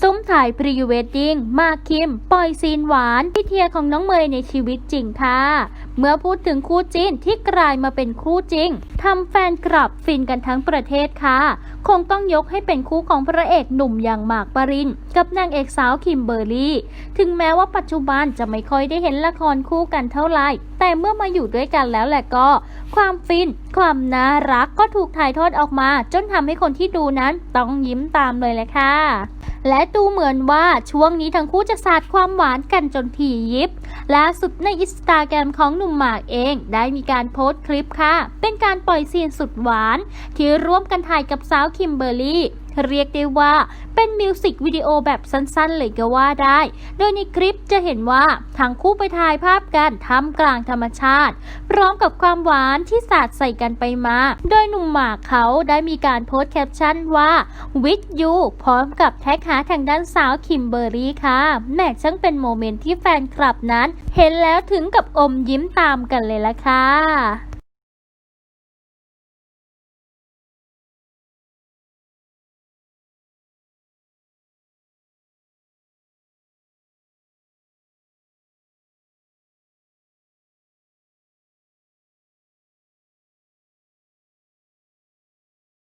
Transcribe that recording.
ซุ้มถ่ายพรีเวดดิ้งมากคิม ปล่อยซีนหวานที่เทียของน้องเมย์ในชีวิตจริงค่ะเมื่อพูดถึงคู่จิ้นที่กลายมาเป็นคู่จริงทำแฟนกลับฟินกันทั้งประเทศค่ะ คงต้องยกให้เป็นคู่ของพระเอกหนุ่มอย่างหมากปรินกับนางเอกสาวคิมเบอร์รี่ ถึงแม้ว่าปัจจุบันจะไม่ค่อยได้เห็นละครคู่กันเท่าไหร่ แต่เมื่อมาอยู่ด้วยกันแล้วแหละก็ ความฟิน ความน่ารักก็ถูกถ่ายทอดออกมา จนทำให้คนที่ดูนั้นต้องยิ้มตามเลยแหละค่ะและดูเหมือนว่าช่วงนี้ทั้งคู่จะสาดความหวานกันจนถี่ยิบล่าสุดในอินสตาแกรมของหนุ่มหมากเองได้มีการโพสต์คลิปค่ะ เป็นการปล่อยซีนสุดหวาน ที่ร่วมกันถ่ายกับสาวคิมเบอร์รี่ เรียกได้ว่าเป็นมิวสิกวิดีโอแบบสั้นๆ เลยก็ว่าได้ โดยในคลิปจะเห็นว่าทั้งคู่ไปถ่ายภาพกันท่ามกลางธรรมชาติ พร้อมกับความหวานที่สาดใส่กันไปมา โดยหนุ่มหมากเขาได้มีการโพสต์แคปชั่นว่า with you พร้อมกับแท็กหาทางด้านสาวคิมเบอร์รี่ค่ะแม่ช่างเป็นโมเมนต์ที่แฟนคลับนั้น เห็นแล้วถึงกับอมยิ้มตามกันเลยละค่ะ